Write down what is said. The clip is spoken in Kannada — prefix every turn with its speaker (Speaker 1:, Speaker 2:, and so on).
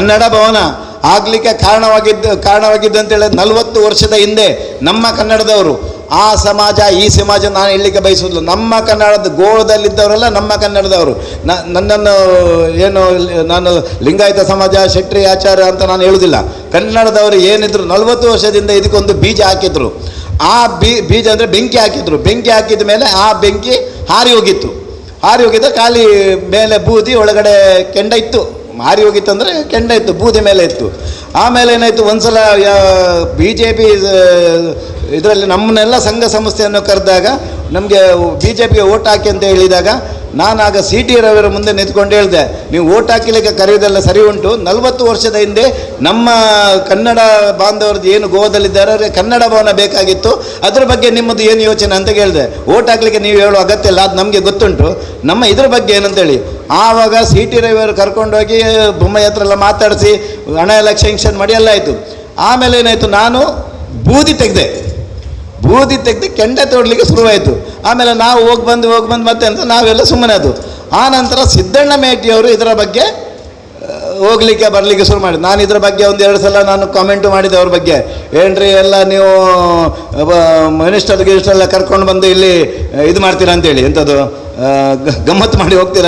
Speaker 1: ಕನ್ನಡ ಭವನ ಆಗಲಿಕ್ಕೆ ಕಾರಣವಾಗಿದ್ದು ಕಾರಣವಾಗಿದ್ದು ಹೇಳಿದ್ರೆ ನಲವತ್ತು ವರ್ಷದ ಹಿಂದೆ ನಮ್ಮ ಕನ್ನಡದವರು, ಆ ಸಮಾಜ, ಈ ಸಮಾಜ ನಾನು ಹೇಳಲಿಕ್ಕೆ ಬಯಸುವುದಿಲ್ಲ. ನಮ್ಮ ಕನ್ನಡದ ಗೋಳದಲ್ಲಿದ್ದವರೆಲ್ಲ ನಮ್ಮ ಕನ್ನಡದವರು. ನ- ನನ್ನನ್ನು, ಏನು, ನಾನು ಲಿಂಗಾಯತ ಸಮಾಜ, ಶೆಟ್ರಿ, ಆಚಾರ್ಯ ಅಂತ ನಾನು ಹೇಳುವುದಿಲ್ಲ. ಕನ್ನಡದವರು ಏನಿದ್ರು ನಲವತ್ತು ವರ್ಷದಿಂದ ಇದಕ್ಕೊಂದು ಬೀಜ ಹಾಕಿದ್ರು. ಆ ಬೀಜ ಅಂದರೆ ಬೆಂಕಿ ಹಾಕಿದ್ರು. ಬೆಂಕಿ ಹಾಕಿದ ಮೇಲೆ ಆ ಬೆಂಕಿ ಹಾರಿ ಹೋಗಿತ್ತು. ಹಾರಿ ಹೋಗಿದ್ದ ಖಾಲಿ ಮೇಲೆ ಬೂದಿ ಒಳಗಡೆ ಕೆಂಡ ಇತ್ತು. ಹಾರಿ ಹೋಗಿತ್ತು ಅಂದರೆ ಕೆಂಡ ಇತ್ತು, ಬೂದಿ ಮೇಲೆ ಇತ್ತು. ಆಮೇಲೆ ಏನಾಯಿತು, ಒಂದ್ಸಲ ಬಿ ಜೆ ಪಿ ಇದರಲ್ಲಿ ನಮ್ಮನ್ನೆಲ್ಲ ಸಂಘ ಸಂಸ್ಥೆಯನ್ನು ಕರೆದಾಗ, ನಮಗೆ ಬಿ ಜೆ ಪಿಗೆ ಓಟ್ ಹಾಕಿ ಅಂತ ಹೇಳಿದಾಗ, ನಾನಾಗ ಸಿ ಟಿ ರವಿಯವರ ಮುಂದೆ ನಿಂತ್ಕೊಂಡು ಹೇಳಿದೆ, ನೀವು ಓಟ್ ಹಾಕಿಲಿಕ್ಕೆ ಕರೆಯೋದೆಲ್ಲ ಸರಿ ಉಂಟು, ನಲವತ್ತು ವರ್ಷದ ಹಿಂದೆ ನಮ್ಮ ಕನ್ನಡ ಬಾಂಧವರದ್ದು ಏನು ಗೋವಾದಲ್ಲಿದ್ದಾರೆ, ಅವರಿಗೆ ಕನ್ನಡ ಭವನ ಬೇಕಾಗಿತ್ತು, ಅದ್ರ ಬಗ್ಗೆ ನಿಮ್ಮದು ಏನು ಯೋಚನೆ? ಅಂತ ಕೇಳಿದೆ. ಓಟ್ ಹಾಕ್ಲಿಕ್ಕೆ ನೀವು ಹೇಳೋ ಅಗತ್ಯ ಇಲ್ಲ, ಅದು ನಮಗೆ ಗೊತ್ತುಂಟು. ನಮ್ಮ ಇದ್ರ ಬಗ್ಗೆ ಏನಂತೇಳಿ? ಆವಾಗ ಸಿ ಟಿ ರವಿಯವರು ಕರ್ಕೊಂಡೋಗಿ ಬೊಮ್ಮೆ ಹತ್ರ ಎಲ್ಲ ಮಾತಾಡಿಸಿ, ಹಣ ಎಲ್ಲ ಶೆಂಕ್ಷನ್ ಮಾಡಿ ಎಲ್ಲ ಆಯಿತು. ಆಮೇಲೆ ಏನಾಯಿತು, ನಾನು ಬೂದಿ ತೆಗೆದೆ. ಬೂದಿ ತೆಗೆದು ಕೆಂಡ ತೋಡ್ಲಿಕ್ಕೆ ಶುರುವಾಯಿತು. ಆಮೇಲೆ ನಾವು ಹೋಗಿ ಬಂದು ಹೋಗಿ ಬಂದು ಮತ್ತೆ ಅಂತ ನಾವೆಲ್ಲ ಸುಮ್ಮನೆ ಅದು ಆ ನಂತರ ಸಿದ್ದಣ್ಣ ಮೇಟಿಯವರು ಇದರ ಬಗ್ಗೆ ಹೋಗ್ಲಿಕ್ಕೆ ಬರಲಿಕ್ಕೆ ಶುರು ಮಾಡಿದ್ದು ನಾನು ಇದರ ಬಗ್ಗೆ ಒಂದು ಎರಡು ಸಲ ನಾನು ಕಾಮೆಂಟ್ ಮಾಡಿದೆ ಅವ್ರ ಬಗ್ಗೆ. ಏನ್ರಿ ಎಲ್ಲ ನೀವು ಮಿನಿಸ್ಟರ್ ಗಿನಿಸ್ಟರ್ ಎಲ್ಲ ಕರ್ಕೊಂಡು ಬಂದು ಇಲ್ಲಿ ಇದು ಮಾಡ್ತೀರಾ ಅಂತೇಳಿ ಎಂಥದ್ದು ಗಮ್ಮತ್ತು ಮಾಡಿ ಹೋಗ್ತೀರಾ